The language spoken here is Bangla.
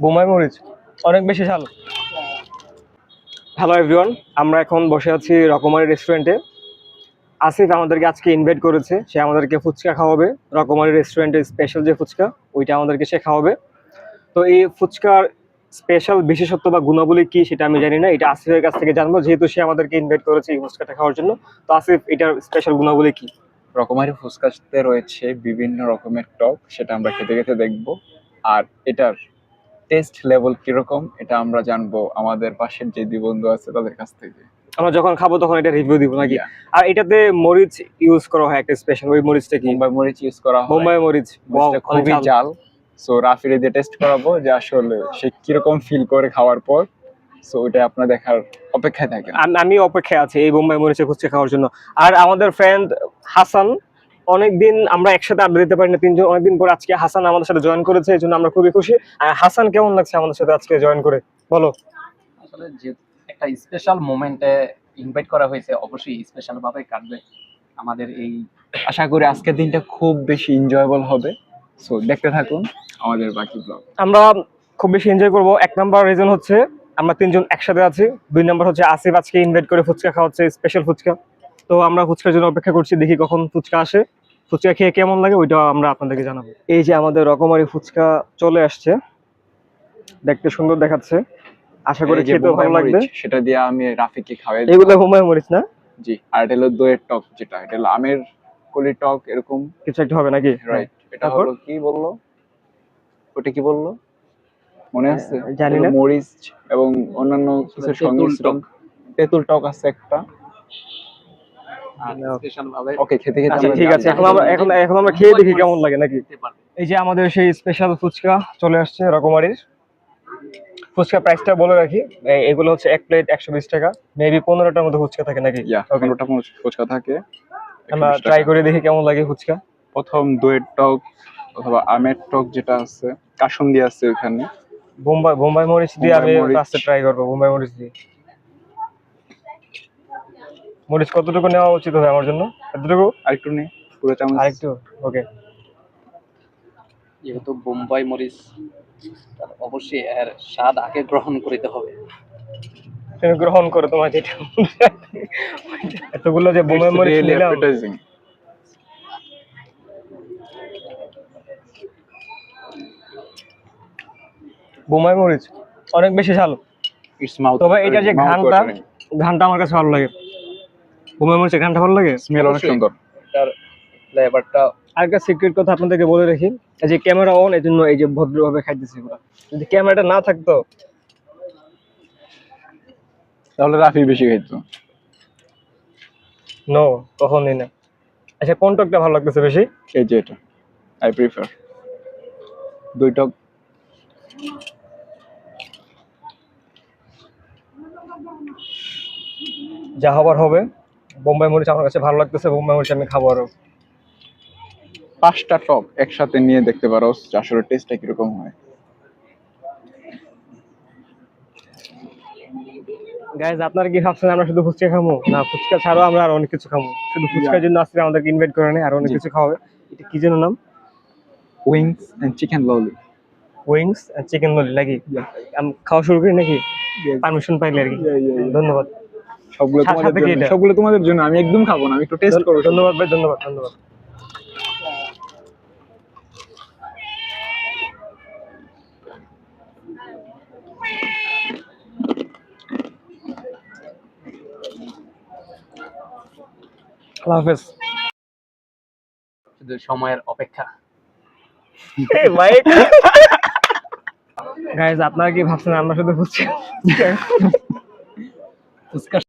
বোমাই মরিচ। অনেক বেশি ঝাল। হ্যালো এভরিওয়ান আমরা এখন বসে আছি রকমারি রেস্টুরেন্টে আসিফ আমাদেরকে আজকে ইনভাইট করেছে সে আমাদেরকে ফুচকা খাওয়াবে। রকমারি রেস্টুরেন্টের স্পেশাল যে ফুচকা ওইটা আমাদেরকে সে খাওয়াবে। তো এই ফুচকার স্পেশাল বিশেষত্ব বা গুণাবলী কি সেটা আমি জানি না এটা আসিফের কাছ থেকে জানব যেহেতু সে আমাদেরকে ইনভাইট করেছে এই ফুচকাটা খাওয়ার জন্য। তো আসিফ এটার স্পেশাল গুণাবলী কি? রকমারি ফুচকাতে রয়েছে বিভিন্ন রকমের টক সেটা আমরা খেতে খেতে দেখব। আর এটার টেস্ট লেভেল কীরকম এটা আমরা জানব আমাদের পাশের যে বন্ধু আছে তাদের কাছ থেকে। আমরা যখন খাব তখন এটা রিভিউ দিব নাকি? আর এটাতে মরিচ ইউজ করা হয় একটা স্পেশাল ওই মরিচটা কি? মুম্বাই মরিচ ইউজ করা হয়। মুম্বাই মরিচ। খুবই। জাল। সো রাফিরে দিয়ে টেস্ট করাবো যে আসলে সে কীরকম ফিল করে খাওয়ার পর। সো ওটা আপনার দেখার অপেক্ষায় থাকেন আম- আমি অপেক্ষায় আছি এই বোম্বাই মরিচের ফুচকা খাওয়ার জন্য। আর আমাদের ফ্রেন্ড হাসান অনেকদিন আমরা একসাথে আড্ডা দিতে পারি না তিনজন অনেকদিন পর আজকে হাসান আমাদের সাথে জয়েন করেছে এই জন্য আমরা খুবই খুশি। হাসান কেমন লাগছে আমাদের সাথে আজকে জয়েন করে? বলো। আসলে যে একটা স্পেশাল মোমেন্টে ইনভাইট করা হয়েছে অবশ্যই স্পেশাল ভাবে কাটবে। আমাদের এই আশা করি আজকের দিনটা খুব বেশি এনজয়েবল হবে। সো দেখতে থাকুন আমাদের বাকি ব্লগ আমরা খুব বেশি এনজয় করব। এক নাম্বার রিজন হচ্ছে আমরা তিনজন একসাথে আছি। দুই নাম্বার হচ্ছে আসিফ আজকে ইনভাইট করে ফুচকা খাওয়াচ্ছে স্পেশাল ফুচকা। তো আমরা ফুচকার জন্য অপেক্ষা করছি দেখি কখন ফুচকা আসে। ফুচকা খেয়ে কেমন লাগে ওইটা আমরা আপনাদেরকে জানাব। এই যে আমাদের রকমারি ফুচকা চলে আসছে দেখতে সুন্দর দেখাচ্ছে। আশা করি খেতে ভালো লাগবে। সেটা দিয়ে আমি রাফিকে খাওয়াই। এগুলো হুমায় মরিচ না? জি আর এটা হলো দইয়ের টক যেটা এটা হলো আমের কলি টক এরকম। কিছু একটা হবে নাকি? রাইট এটা? হলো কি বলল? ওটা কি বলল? মনে আছে? জানি না। মরিচ এবং অন্যান্য কিছু তেঁতুল সংমিশ্রণ তেঁতুল টক আছে একটা। ওকে খেতে খেতে আচ্ছা ঠিক আছে এখন আমরা এখন এখন আমরা খেয়ে দেখি কেমন লাগে নাকি? এই যে আমাদের সেই স্পেশাল ফুচকা চলে আসছে রকমারির। ফুচকা প্রাইসটা বলে রাখি। এগুলো হচ্ছে এক প্লেট একশো বিশ টাকা। মেবি পনেরোটার মতো ফুচকা থাকে নাকি? পনেরোটা ফুচকা থাকে। আমরা ট্রাই করে দেখি কেমন লাগে ফুচকা। প্রথম দইয়ের টক অথবা আমের টক যেটা আছে কাসুন্দি আছে ওখানে বোম্বাই বোম্বাই মরিচ দিয়ে আমি ফার্স্টে ট্রাই করব বোম্বাই মরিচ দিয়ে। মরিচ কতটুকু নেওয়া উচিত হবে আমার জন্য? এতটুকু? আরেকটু নেই পুরো চামচ। আরেকটু? ওকে যেহেতু বোম্বাই মরিচ তার অবশ্যই এর স্বাদ আগে গ্রহণ করিতে হবে। তুমি গ্রহণ করো তোমার যেটা এতগুলো যে বোম্বাই মরিচ নিলাম। বোম্বাই মরিচ অনেক বেশি ঝাল তবে এটার যে ঘ্রাণটা ঘ্রাণটা আমার কাছে ভালো লাগে। ঘ্রাণটা ভালো লাগে? Smell অনেক সুন্দর। ফ্লেভারটা আরেকটা সিক্রেট কথা আপনাদেরকে বলে রাখি এই যে ক্যামেরা অন এই জন্য এই যে ভদ্রভাবে খাইতেছি এগুলো। যদি ক্যামেরাটা না থাকতো তাহলে রাফি বেশি খাইতো। নো কখনই না। আচ্ছা কোন টকটা ভালো লাগতেছে বেশি? এই যে এটা। আই প্রিফার দুই টক। যা হবার হবে। বোম্বাই মরিচ আমার কাছে ভালো লাগতেছে বোম্বাই মরিচ আমি খাব আরও। পাঁচটা টপ একসাথে নিয়ে দেখতে পারো আসলে টেস্টটা কীরকম হয়। গাইজ আপনারা কি ভাবছেন আমরা শুধু ফুচকা খাব না ফুচকা ছাড়াও আমরা আর অনেক কিছু খাব শুধু ফুচকার জন্য আজকে আমাদেরকে ইনভাইট করে নেই আর অনেক কিছু খাওয়াবে এটা কি যেন নাম? Wings and chicken lolly wings R chicken lolly নাকি? আমি খাওয়া শুরু করি নাকি? পারমিশন পাইলে আর কি। ধন্যবাদ। সবগুলো তোমাদের জন্য সবগুলো তোমাদের জন্য আমি একদম খাব না আমি একটু টেস্ট করব ধন্যবাদ ভাই ধন্যবাদ ধন্যবাদ। আল্লাহ হাফেজ। শুধু সময়ের অপেক্ষা। গাইজ আপনারা কি ভাবছেন আমরা শুধু ফুচকা ফুচকা?